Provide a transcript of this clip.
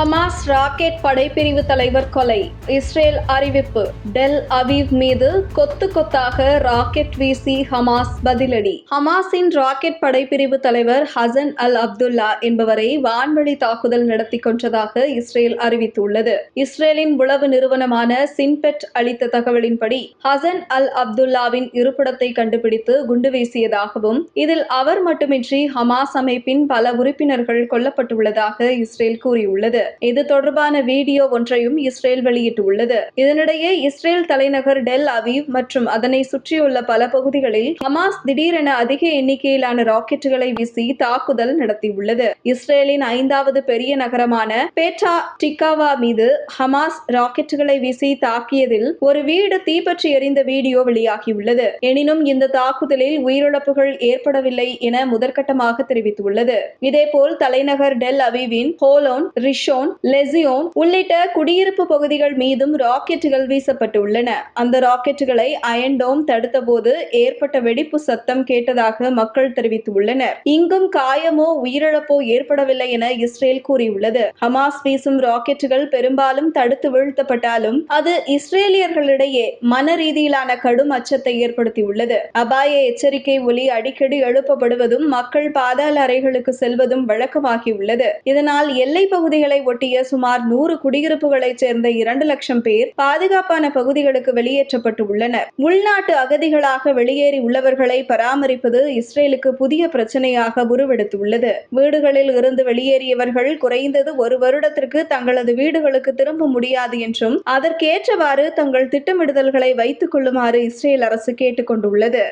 Hamas rocket படைப்பிரிவு தலைவர் கொலை இஸ்ரேல் அறிவிப்பு டெல் அவீவ் மீது கொத்து கொத்தாக ராக்கெட் வீசி ஹமாஸ் பதிலடி. ஹமாஸின் ராக்கெட் படைப்பிரிவு தலைவர் ஹசன் அல் அப்துல்லா என்பவரை வான்வழி தாக்குதல் நடத்தி கொன்றதாக இஸ்ரேல் அறிவித்துள்ளது. இஸ்ரேலின் உளவு நிறுவனமான சின்பெட் அளித்த தகவலின்படி ஹசன் அல் அப்துல்லாவின் இருப்பிடத்தை கண்டுபிடித்து குண்டு வீசியதாகவும் இதில் அவர் மட்டுமின்றி ஹமாஸ் அமைப்பின் பல உறுப்பினர்கள் கொல்லப்பட்டுள்ளதாக இஸ்ரேல் கூறியுள்ளது. இது தொடர்பான வீடியோ ஒன்றையும் இஸ்ரேல் வெளியிட்டுள்ளது. இதனிடையே இஸ்ரேல் தலைநகர் டெல் அவீவ் மற்றும் அதனை சுற்றியுள்ள பல பகுதிகளில் ஹமாஸ் திடீரென அதிக எண்ணிக்கையிலான ராக்கெட்டுகளை வீசி தாக்குதல் நடத்தியுள்ளது. இஸ்ரேலின் ஐந்தாவது பெரிய நகரமான பேட்டா டிக்காவா மீது ஹமாஸ் ராக்கெட்டுகளை வீசி தாக்கியதில் ஒரு வீடு தீப்பற்றி எரிந்த வீடியோ வெளியாகியுள்ளது. எனினும் இந்த தாக்குதலில் உயிரிழப்புகள் ஏற்படவில்லை என முதற்கட்டமாக தெரிவித்துள்ளது. இதேபோல் தலைநகர் டெல் அவீவின் ஹோலோன் ரிஷோன் லெசியோன் உள்ளிட்ட குடியிருப்பு பகுதிகள் மீதும் ராக்கெட்டுகள் வீசப்பட்டுள்ளன. அந்த ராக்கெட்டுகளை அயன்டோம் தடுத்தபோது ஏற்பட்ட வெடிப்பு சத்தம் கேட்டதாக மக்கள் தெரிவித்துள்ளனர். இங்கும் காயமோ உயிரிழப்போ ஏற்படவில்லை என இஸ்ரேல் கூறியுள்ளது. ஹமாஸ் வீசும் ராக்கெட்டுகள் பெரும்பாலும் தடுத்து வீழ்த்தப்பட்டாலும் அது இஸ்ரேலியர்களிடையே மன ரீதியிலான கடும் அச்சத்தை ஏற்படுத்தியுள்ளது. அபாய எச்சரிக்கை ஒலி அடிக்கடி எழுப்பப்படுவதும் மக்கள் பாதாள அறைகளுக்கு செல்வதும் வழக்கமாகியுள்ளது. இதனால் எல்லை பகுதிகளை ஒட்டிய சுமார் நூறு குடியிருப்புகளைச் சேர்ந்த இரண்டு லட்சம் பேர் பாதுகாப்பான பகுதிகளுக்கு வெளியேற்றப்பட்டு உள்ளனர் உள்நாட்டு அகதிகளாக வெளியேறி உள்ளவர்களை பராமரிப்பது இஸ்ரேலுக்கு புதிய பிரச்சனையாக உருவெடுத்துள்ளது. வீடுகளில் இருந்து வெளியேறியவர்கள் குறைந்தது ஒரு வருடத்திற்கு தங்களது வீடுகளுக்கு திரும்ப முடியாது என்றும் அதற்கேற்றவாறு தங்கள் திட்டமிடுதல்களை வைத்துக் கொள்ளுமாறு இஸ்ரேல் அரசு கேட்டுக் கொண்டுள்ளது.